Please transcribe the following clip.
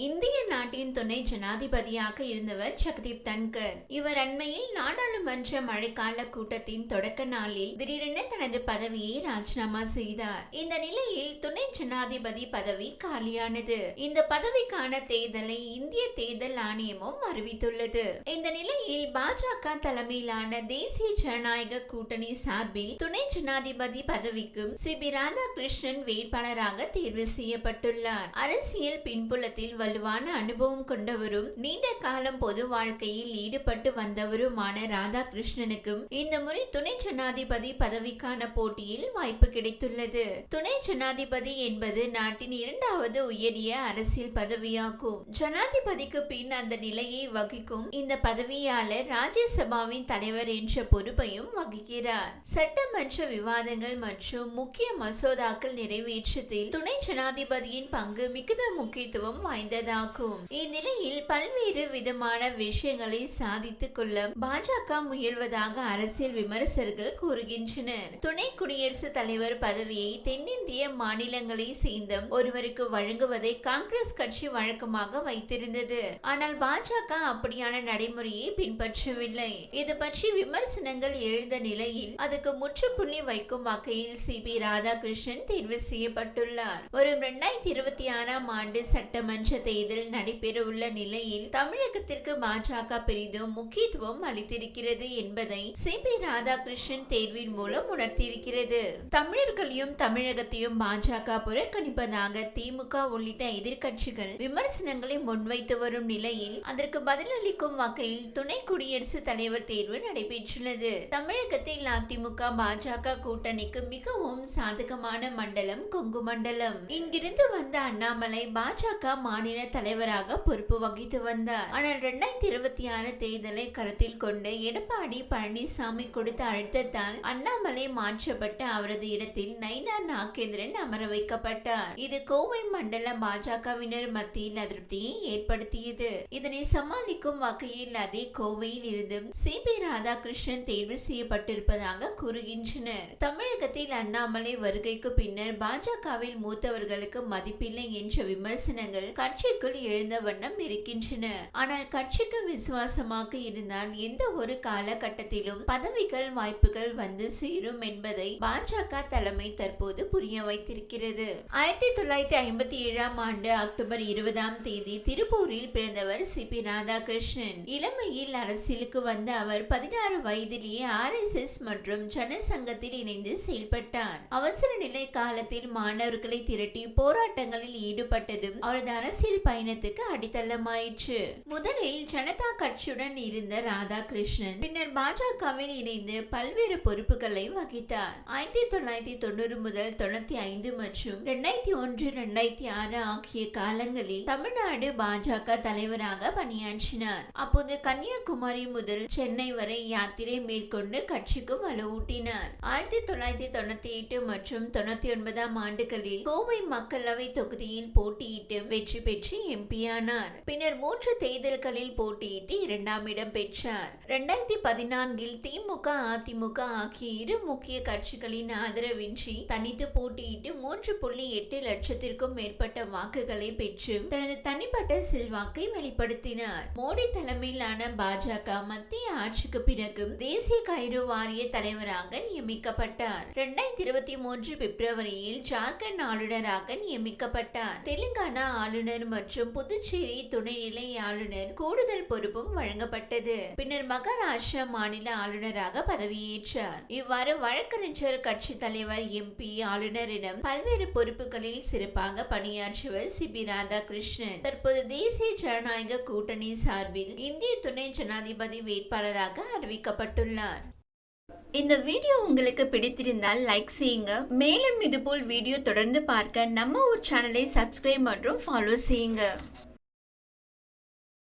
இந்திய நாட்டின் துணை ஜனாதிபதியாக இருந்தவர் ஜெகதீப் தன்கர். இவர் அண்மையில் நாடாளுமன்ற மழைக்கால கூட்டத்தின் தொடக்க நாளில் திடீரென தனது பதவியை ராஜினாமா செய்தார். இந்த நிலையில் துணை ஜனாதிபதி பதவி காலியானது. இந்த பதவிக்கான தேர்தலை இந்திய தேர்தல் ஆணையமும் அறிவித்துள்ளது. இந்த நிலையில் பாஜக தலைமையிலான தேசிய ஜனநாயக கூட்டணி சார்பில் துணை ஜனாதிபதி பதவிக்கும் சி. பி. ராதாகிருஷ்ணன் வேட்பாளராக தேர்வு செய்யப்பட்டுள்ளார். அரசியல் பின்புலத்தில் வலுவான அனுபவம் கொண்டவரும் நீண்ட காலம் பொது வாழ்க்கையில் ஈடுபட்டு வந்தவருமான ராதாகிருஷ்ணனுக்கும் இந்த முறை துணை ஜனாதிபதி பதவிக்கான போட்டியில் வாய்ப்பு கிடைத்துள்ளது. துணை ஜனாதிபதி என்பது நாட்டின் இரண்டாவது உயரிய அரசியல் பதவியாகும். ஜனாதிபதிக்கு பின் அந்த நிலையை வகிக்கும் இந்த பதவியாளர் ராஜ்யசபாவின் தலைவர் என்ற பொறுப்பையும் வகிக்கிறார். சட்டமன்ற விவாதங்கள் மற்றும் முக்கிய மசோதாக்கள் நிறைவேற்றத்தில் துணை ஜனாதிபதியின் பங்கு மிகுந்த முக்கியத்துவம் வாய்ந்ததாகும் இந்நிலையில் பல்வேறு விதமான விஷயங்களை சாதித்துக் கொள்ள பாஜக முயல்வதாக அரசியல் விமர்சகர்கள் கூறுகின்றனர். துணை குடியரசுத் தலைவர் பதவியை தென்னிந்திய மாநிலங்களை சேர்ந்த ஒருவருக்கு வழங்குவதை காங்கிரஸ் கட்சி வழக்கமாக வைத்திருந்தது. ஆனால் பாஜக அப்படியான நடைமுறையை பின்பற்றவில்லை. இது பற்றி விமர்சனங்கள் எழுந்த நிலையில் அதுக்கு முற்றுப்புள்ளி வைக்கும் வகையில் சி. பி. ராதாகிருஷ்ணன் தேர்வு செய்யப்பட்டுள்ளார். வரும் இரண்டாயிரத்தி இருபத்தி ஆறாம் ஆண்டு சட்டமன்ற தேர்தல் நடைபெறவுள்ள நிலையில் தமிழகத்திற்கு பாஜக பெரிதும் முக்கியத்துவம் அளித்திருக்கிறது என்பதை சி. பி. ராதாகிருஷ்ணன் தேர்வின் மூலம் உணர்த்தியிருக்கிறது. தமிழர்களையும் தமிழகத்தையும் பாஜக புறக்கணிப்பதாக திமுக உள்ளிட்ட எதிர்கட்சிகள் விமர்சனங்களை முன்வைத்து வரும் நிலையில் அதற்கு பதிலளிக்கும் வகையில் துணை குடியரசுத் தலைவர் தேர்வு நடைபெற்றுள்ளது. தமிழகத்தில் அதிமுக பாஜக கூட்டணிக்கு மிகவும் சாதகமான மண்டலம் கொங்கு மண்டலம் இங்கிருந்து வந்த அண்ணாமலை பாஜக மாநில மாநில தலைவராக பொறுப்பு வகித்து வந்தார். ஆனால் இரண்டாயிரத்தி இருபத்தி ஆறு தேர்தலை கருத்தில் கொண்டு எடப்பாடி பழனிசாமி கொடுத்த அழுத்தத்தால் அண்ணாமலை மாற்றப்பட்டு அவரது இடத்தில் நைனா நாகேந்திரன் அமர வைக்கப்பட்டார். இது கோவை மண்டல பாஜகவினர் மத்தியில் அதிருப்தியை ஏற்படுத்தியது. இதனை சமாளிக்கும் வகையில் அதே கோவையில் இருந்தும் சி பி ராதாகிருஷ்ணன் தேர்வு செய்யப்பட்டிருப்பதாக கூறுகின்றனர். தமிழக தமிழகத்தில் அண்ணாமலை வருகைக்கு பின்னர் பாஜகவில் மூத்தவர்களுக்கு மதிப்பில்லை என்ற விமர்சனங்கள் கட்சிக்குள் எழுந்த வண்ணம் இருக்கின்றன. ஆனால் கட்சிக்கு விசுவாசமாக இருந்தால் எந்த ஒரு காலகட்டத்திலும் பதவிகள் வாய்ப்புகள் வந்து சேரும் என்பதை பாஜக தலைமை தற்போது புரிய வைத்திருக்கிறது. ஆயிரத்தி தொள்ளாயிரத்தி ஐம்பத்தி ஏழாம் ஆண்டு அக்டோபர் இருபதாம் தேதி திருப்பூரில் பிறந்தவர் சி. பி. ராதாகிருஷ்ணன். இளமையில் அரசியலுக்கு வந்த அவர் பதினாறு வயதிலேயே ஆர். எஸ். எஸ். மற்றும் ஜனசங்கத்தில் இணைந்து செயல்பட்டார். அவசர நிலை காலத்தில் மாணவர்களை திரட்டி போராட்டங்களில் ஈடுபட்டதும் அவரது அரசியல் பயணத்துக்கு அடித்தளமாயிற்று. முதலில் ஜனதா கட்சியுடன் இருந்த ராதாகிருஷ்ணன் பின்னர் பாஜகவில் இணைந்து பல்வேறு பொறுப்புகளை வகித்தார். ஆயிரத்தி தொள்ளாயிரத்தி தொண்ணூறு முதல் தொண்ணூத்தி ஐந்து மற்றும் இரண்டாயிரத்தி ஒன்று இரண்டாயிரத்தி ஆறு ஆகிய காலங்களில் தமிழ்நாடு பாஜக தலைவராக பணியாற்றினார். அப்போது கன்னியாகுமரி முதல் சென்னை வரை யாத்திரை மேற்கொண்டு கட்சிக்கு வலுவூட்டினார். ஆயிரத்தி தொள்ளாயிரத்தி தொண்ணூத்தி எட்டு மற்றும் தொண்ணூத்தி ஒன்பதாம் ஆண்டுகளில் கோவை மக்களவை தொகுதியில் போட்டியிட்டு வெற்றி பெற்று எம்பியானார். பின்னர் மூன்று தேர்தல்களில் போட்டியிட்டு இரண்டாம் இடம் பெற்றார். இரண்டாயிரத்தி பதினான்கில் திமுக அதிமுக ஆகிய இரு முக்கிய கட்சிகளின் ஆதரவின்றி தனித்து போட்டியிட்டு மூன்று புள்ளி எட்டு லட்சத்திற்கும் மேற்பட்ட வாக்குகளை பெற்று தனது தனிப்பட்ட செல்வாக்கை வெளிப்படுத்தினார். மோடி தலைமையிலான பாஜக மத்திய ஆட்சிக்கு பிறகு தேசிய கயிறு வாரிய தலைவராக நியமிக்கப்பட்டார். இரண்டாயிரத்தி இருபத்தி மூன்று பிப்ரவரியில் ஜார்க்கண்ட் ஆளுநராக நியமிக்கப்பட்டார். தெலுங்கானா ஆளுநர் மற்றும் புதுச்சேரி துணைநிலை ஆளுநர் கூடுதல் பொறுப்பும் வழங்கப்பட்டது. பின்னர் மகாராஷ்டிரா மாநில ஆளுநராக பதவியேற்றார். இவ்வாறு வழக்கறிஞர் கட்சி தலைவர் எம்பி ஆளுநரிடம் பல்வேறு பல்வேறு பொறுப்புகளில் சிறப்பாக பணியாற்றுவர் சி. பி. ராதாகிருஷ்ணன். தற்போது தேசிய ஜனநாயக கூட்டணி சார்பில் இந்திய துணை ஜனாதிபதி வேட்பாளராக அறிவிக்கப்பட்டுள்ளார். இந்த வீடியோ உங்களுக்கு பிடித்திருந்தால் லைக் செய்யுங்க. மேலும் இதுபோல் வீடியோ தொடர்ந்து பார்க்க நம்ம ஒரு சேனலை சப்ஸ்கிரைப் மற்றும் ஃபாலோ செய்யுங்க.